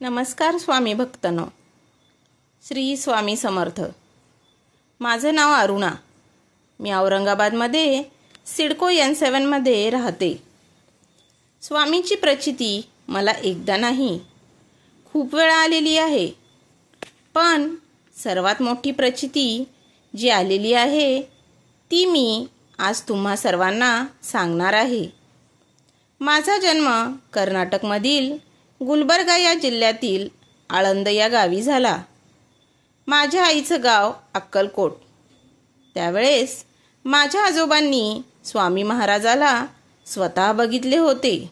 नमस्कार स्वामी भक्तनो. श्री स्वामी समर्थ. माझं नाव अरुणा. मी औरंगाबादमध्ये सिडको एन सेवनमध्ये राहते. स्वामींची प्रचिती मला एकदा नाही. खूप वेळा आलेली आहे. पण सर्वात मोठी प्रचिती जी आलेली आहे ती मी आज तुम्हा सर्वांना सांगणार आहे. माझा जन्म कर्नाटकमधील गुलबर्गा या जिल्ह्यातील आळंद या गावी झाला. माझ्या आईचं गाव अक्कलकोट. त्यावेळेस माझ्या आजोबांनी स्वामी महाराजाला स्वतः बघितले होते.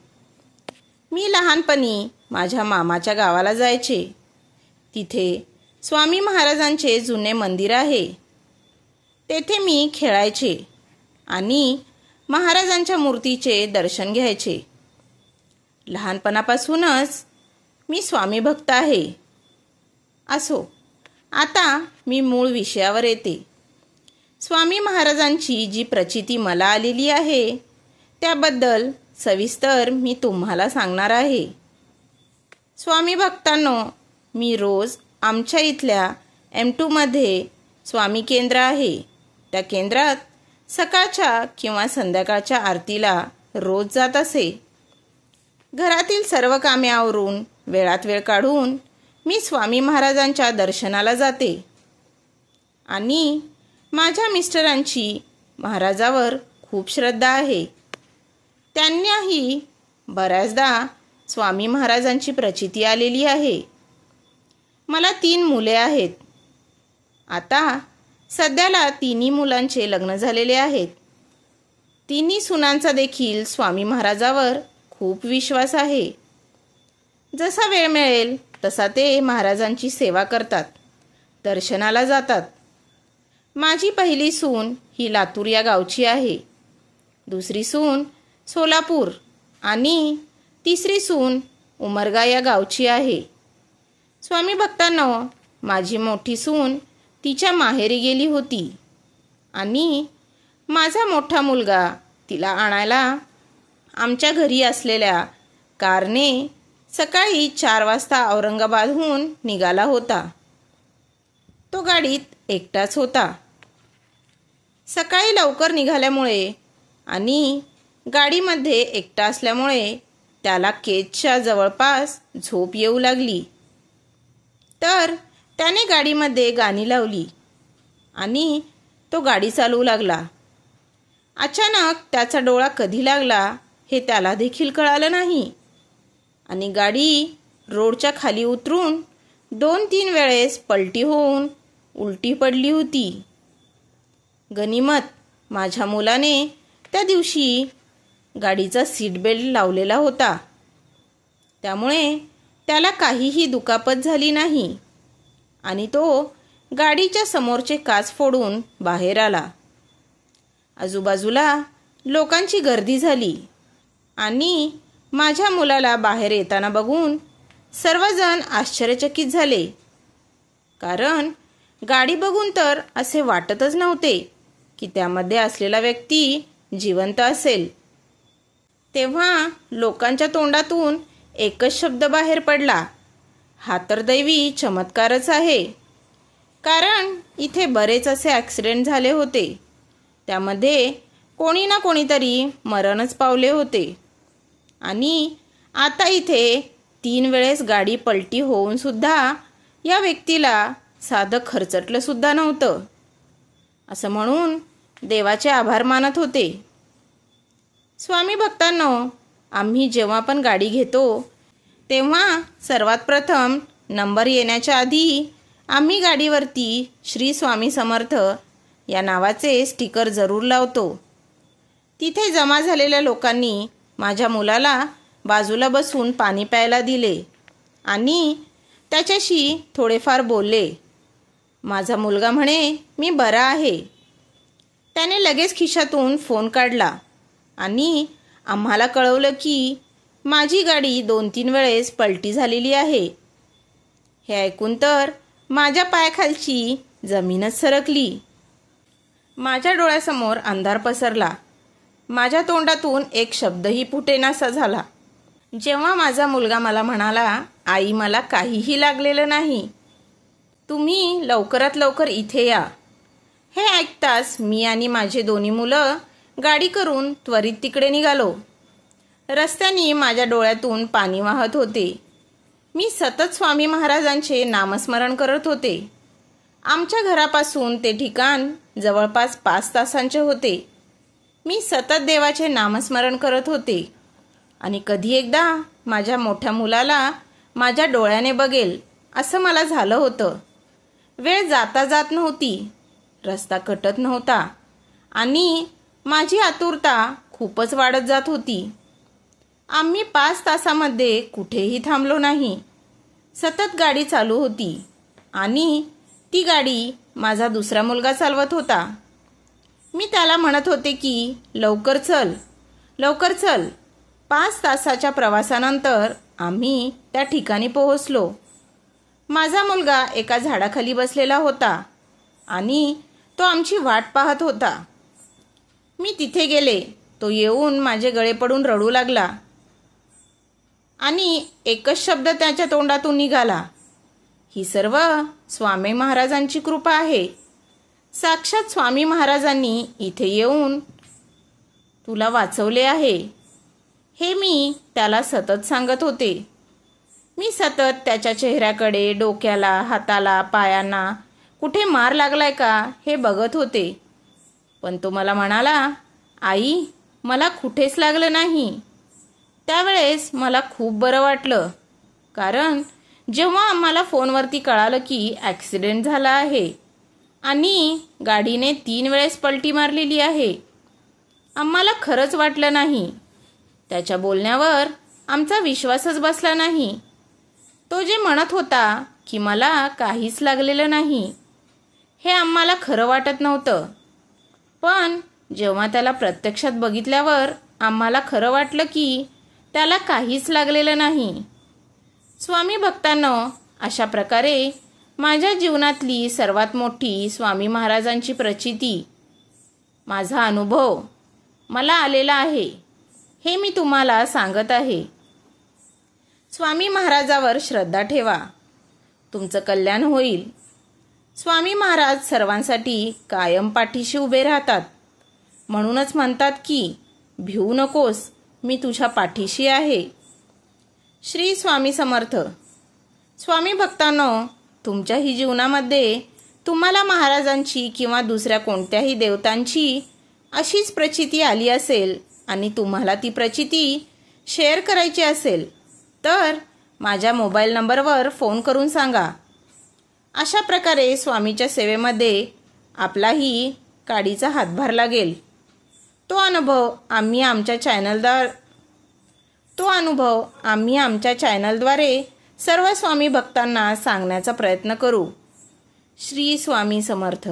मी लहानपणी माझ्या मामाच्या गावाला जायचे. तिथे स्वामी महाराजांचे जुने मंदिर आहे. तेथे मी खेळायचे आणि महाराजांच्या मूर्तीचे दर्शन घ्यायचे. लहानपणापासूनच मी स्वामी भक्त आहे. असो आता मी मूळ विषयावर येते. स्वामी महाराजांची जी प्रचिती मला आलेली आहे त्याबद्दल सविस्तर मी तुम्हाला सांगणार आहे. स्वामी भक्तांनो मी रोज आमच्या इथल्या एम टूमध्ये स्वामी केंद्र आहे. त्या केंद्रात सकाळच्या किंवा संध्याकाळच्या आरतीला रोज जात असे. घरातील सर्व कामे आवरून वेळात वेळ काढून मी स्वामी महाराजांच्या दर्शनाला जाते. आणि माझ्या मिस्टरांची महाराजावर खूप श्रद्धा आहे. त्यांनाही बऱ्याचदा स्वामी महाराजांची प्रचिती आलेली आहे. मला तीन मुले आहेत. आता सध्याला तिन्ही मुलांचे लग्न झालेले आहेत. तिन्ही सुनांचा देखील स्वामी महाराजावर खूप विश्वास आहे. जसा वेळ मिळेल तसा ते महाराजांची सेवा करतात दर्शनाला जातात. माझी पहिली सून ही लातूर या गावची आहे. दुसरी सून सोलापूर आणि तिसरी सून उमरगा या गावची आहे. स्वामी भक्तांनो माझी मोठी सून तिच्या माहेरी गेली होती आणि माझा मोठा मुलगा तिला आणायला आमच्या घरी असलेल्या कारने सकाळी चार वाजता औरंगाबादहून निघाला होता. तो गाडीत एकटाच होता. सकाळी लवकर निघाल्यामुळे आणि गाडीमध्ये एकटा असल्यामुळे त्याला केजच्या जवळपास झोप येऊ लागली. तर त्याने गाडीमध्ये गाणी लावली आणि तो गाडी चालवू लागला. अचानक त्याचा डोळा कधी लागला हे त्याला देखील कळालं नाही. आणि गाडी रोडच्या खाली उतरून दोन तीन वेळेस पलटी होऊन उलटी पडली होती. गनिमत माझ्या मुलाने त्या दिवशी गाडीचा सीट बेल्ट लावलेला होता. त्यामुळे त्याला काहीही दुखापत झाली नाही आणि तो गाडीच्या समोरचे काच फोडून बाहेर आला. आजूबाजूला लोकांची गर्दी झाली. आणि माझ्या मुलाला बाहेर येताना बघून सर्वजण आश्चर्यचकित झाले. कारण गाडी बघून तर असे वाटतच नव्हते की त्यामध्ये असलेला व्यक्ती जिवंत असेल. तेव्हा लोकांच्या तोंडातून एकच शब्द बाहेर पडला. हा तर दैवी चमत्कारच आहे. कारण इथे बरेच असे ॲक्सिडेंट झाले होते. त्यामध्ये कोणी ना कोणीतरी मरणच पावले होते. आणि आता इथे तीन वेळेस गाडी पलटी होऊन सुद्धा या व्यक्तीला साधं खरचटलंसुद्धा नव्हतं. असं म्हणून देवाचे आभार मानत होते. स्वामी भक्तांनो आम्ही जेव्हा पण गाडी घेतो तेव्हा सर्वात प्रथम नंबर येण्याच्या आधी आम्ही गाडीवरती श्री स्वामी समर्थ या नावाचे स्टिकर जरूर लावतो. तिथे जमा झालेल्या लोकांनी माझ्या मुलाला बाजूला बसून पाणी प्यायला दिले आणि त्याच्याशी थोडेफार बोलले. माझा मुलगा म्हणे मी बरा आहे. त्याने लगेच खिशातून फोन काढला आणि आम्हाला कळवलं की माझी गाडी दोन तीन वेळेस पलटी झालेली आहे. हे ऐकून तर माझ्या पायाखालची जमीनच सरकली. माझ्या डोळ्यासमोर अंधार पसरला. माझ्या तोंडातून एक शब्दही फुटेनासा झाला. जेव्हा माझा मुलगा मला म्हणाला आई मला काहीही लागलेलं नाही. तुम्ही लवकरात लवकर इथे या. हे ऐकताच मी आणि माझे दोन्ही मुलं गाडी करून त्वरित तिकडे निघालो. रस्त्याने माझ्या डोळ्यातून पाणी वाहत होते. मी सतत स्वामी महाराजांचे नामस्मरण करत होते. आमच्या घरापासून ते ठिकाण जवळपास पाच तासांचे होते. मी सतत देवाचे नामस्मरण करत होते. आणि कधी एकदा माझ्या मोठ्या मुलाला माझ्या डोळ्याने बघेल असं मला झालं होतं. वेळ जाता जात नव्हती. रस्ता कटत नव्हता. आणि माझी आतुरता खूपच वाढत जात होती. आम्ही पाच तासामध्ये कुठेही थांबलो नाही. सतत गाडी चालू होती. आणि ती गाडी माझा दुसरा मुलगा चालवत होता. मी त्याला म्हणत होते की लवकर चल लवकर चल. पाच तासाच्या प्रवासानंतर आम्ही त्या ठिकाणी पोहोचलो. माझा मुलगा एका झाडाखाली बसलेला होता आणि तो आमची वाट पाहत होता. मी तिथे गेले. तो येऊन माझे गळे पडून रडू लागला आणि एकच शब्द त्याच्या तोंडातून निघाला. ही सर्व स्वामी महाराजांची कृपा आहे. साक्षात स्वामी महाराजांनी इथे येऊन तुला वाचवले आहे. हे मी त्याला सतत सांगत होते. मी सतत त्याच्या चेहऱ्याकडे डोक्याला हाताला पायांना कुठे मार लागलाय का हे बघत होते. पण तो मला म्हणाला आई मला कुठेच लागलं नाही. त्यावेळेस मला खूप बरं वाटलं कारण जेव्हा आम्हाला फोनवरती कळालं की ॲक्सिडेंट झाला आहे आणि गाडीने तीन वेळेस पलटी मारलेली आहे. आम्हाला खरंच वाटलं नाही. त्याच्या बोलण्यावर आमचा विश्वासच बसला नाही. तो जे म्हणत होता की मला काहीच लागलेलं नाही हे आम्हाला खरं वाटत नव्हतं. पण जेव्हा त्याला प्रत्यक्षात बघितल्यावर आम्हाला खरं वाटलं की त्याला काहीच लागलेलं नाही. स्वामी भक्तांनो अशा प्रकारे माझ्या जीवनातली सर्वात मोठी स्वामी महाराजांची प्रचिती माझा अनुभव मला आलेला आहे हे मी तुम्हाला सांगत आहे. स्वामी महाराजावर श्रद्धा ठेवा. तुमचं कल्याण होईल. स्वामी महाराज सर्वांसाठी कायम पाठीशी उभे राहतात. म्हणूनच म्हणतात की भिवू नकोस मी तुझ्या पाठीशी आहे. श्री स्वामी समर्थ. स्वामी भक्तांनो तुमच्याही जीवनामध्ये तुम्हाला महाराजांची किंवा दुसऱ्या कोणत्याही देवतांची अशीच प्रचिती आली असेल आणि तुम्हाला ती प्रचिती शेअर करायची असेल तर माझ्या मोबाईल नंबरवर फोन करून सांगा. अशा प्रकारे स्वामीच्या सेवेमध्ये आपलाही काडीचा हातभार लागेल. तो अनुभव आम्ही आमच्या चॅनलदार तो अनुभव आम्ही आमच्या चॅनलद्वारे सर्व स्वामी भक्तांना सांगण्याचा प्रयत्न करू. श्री स्वामी समर्थ.